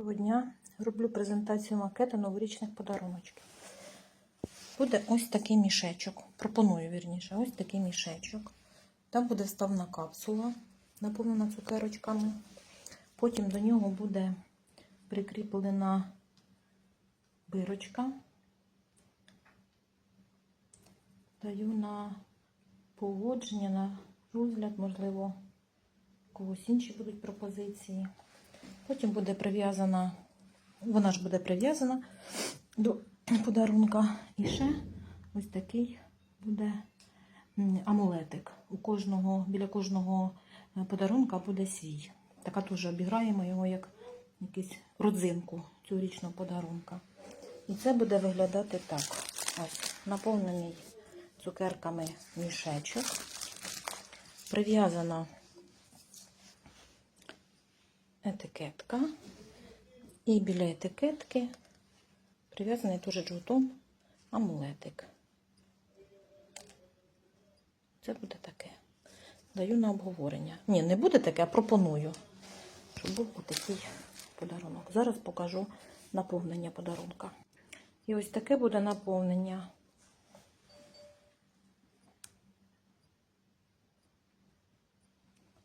Доброго дня роблю презентацію макета новорічних подаруночків. Буде ось такий мішечок. Пропоную вірніше, ось такий мішечок. Там буде вставна капсула, наповнена цукерочками. Потім до нього буде прикріплена бирочка. Даю на погодження, на розгляд, можливо, когось інші будуть пропозиції. Потім буде прив'язана, вона ж буде прив'язана до подарунка. І ще ось такий буде амулетик. У кожного, біля кожного е, подарунка буде свій. Така теж обіграємо його як якусь родзинку цьогорічного подарунка. І це буде виглядати так. Ось, наповнений цукерками мішечок. Прив'язана етикетка. І біля етикетки прив'язаний теж джгутом амулетик. Це буде таке. Даю на обговорення. Ні, не буде таке, а пропоную, щоб був отакий подарунок. Зараз покажу наповнення подарунка. І ось таке буде наповнення.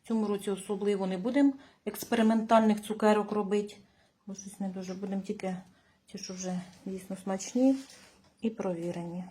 Цьому році особливо не будемо експериментальних цукерок робити. Бо щось не дуже будемо тільки ті, що вже дійсно смачні і провірені.